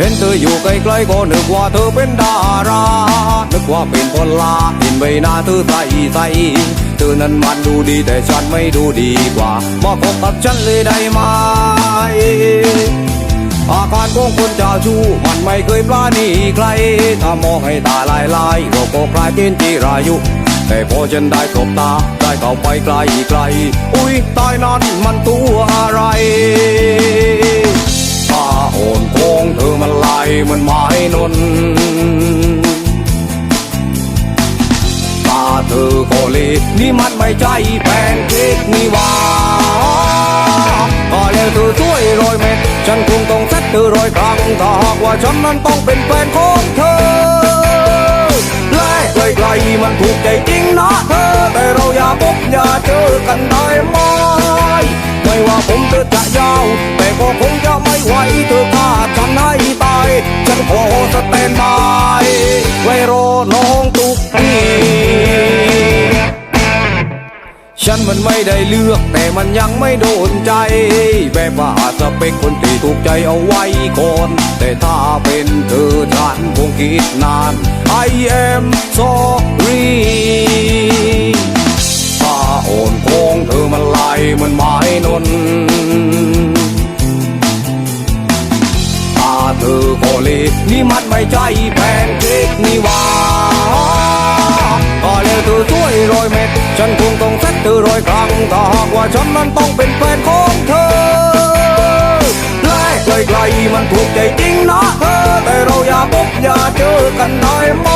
เห็นเธออยู่ไกลๆก็นึกว่าเธอเป็นดารา นึกว่าเป็นคนลาเห็นใบหน้าเธอใสใสเธอนั้นมันดูดีแต่ฉันไม่ดูดีกว่ามาคบกับฉันเลยได้ไหมอาการของคนจ้าชู้มันไม่เคยปลาณีใคร ถ้ามองให้ตาลายลายเราก็กลายเป็นจีรายุ แต่พอฉันได้ตบตาได้เข้าไปไกลไกล อุ้ยตายนั้นมันตัวอะไร เธอคเลนี่มันไม่ใช่แพนเค้กนี่หว่าก็แล้วเธอช่วยรอยเม็ดฉันคงต้องเซ็ตเธอรอยครั้งถ้าหากว่าฉันนั้นต้องเป็นแฟนของเธอและไกลๆมันถูกใจจริงนะเธอ แต่เราอย่าพบอย่าเจอกันได้ไหมไม่ว่าผมเธอจะยาว แต่ก็คงจะไม่ไหวเธอฆ่าฉันให้ตายฉันขอ ฉันมันไม่ได้เลือกแต่มันยังไม่โดนใจ แบบว่าอาจจะเป็นคนที่ถูกใจเอาไว้ก่อน แต่ถ้าเป็นเธอฉันคงคิดนาน I am sorry ถ้าโอนโค้งเธอมันลายเหมันไม้นนตาเธอโคเลนี่มันไม่ใช่แพนเค้กนี่ว่า ธอช่วยรอยเม็ดฉันคงต้องเซ็ตเธอร้อยครั้งถ้าหากว่าฉันนั้นต้องเป็นแฟนของเธอและไกลๆมันถูกใจจริงนะเธอ แต่เราอย่าพบอย่าเจอกันได้ไหม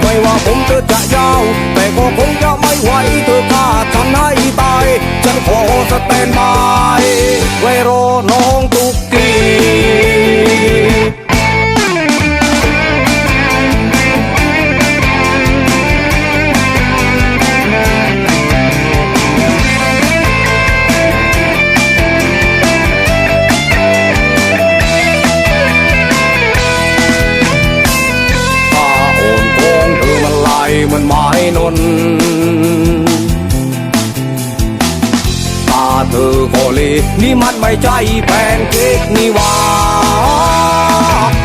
ไม่ว่าผมเธอจะยาว แต่ก็คงจะไม่ไหวเธอฆ่าฉันให้ตาย ฉันขอสแตนบาย อโคเลนี่มันไม่ใช่แพนเค้กนี่หว่า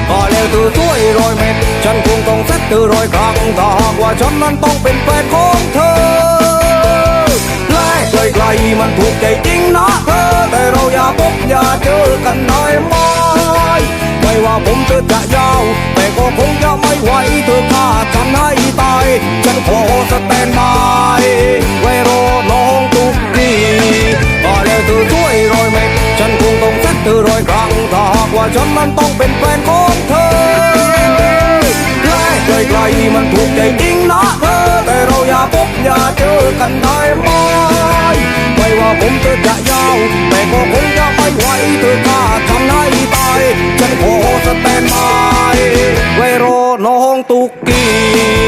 ก็แล้วเธอช่วยรอยเม็ดฉันคงต้องเซ็ตเธอรอยครั้งถ้าหากว่าฉันนั้นต้องเป็นแฟนของเธอและไกลๆมันถูกใจจริงนะเธอแต่เราอย่าพบอย่าเจอกันได้ไหมไม่ว่าผมเธอจะยาว แต่ก็คงจะไม่ไหวเธอฆ่าฉันให้ตาย ฉันขอสแตนบายไว้รอ รอยครั้งถ้าหากว่าฉันนั้นต้องเป็นแฟนของเธอใกล้ใกล้มันถูกใจจริงนะเธอ แต่เราอย่าพบอย่าเจอกันได้ไหมไม่ว่าผมจะจะยาวแต่ก็คงจะไม่ไหวเธอถ้าทำให้ตาย ฉันขอสแตนบายไว้รอน้องตุกกี้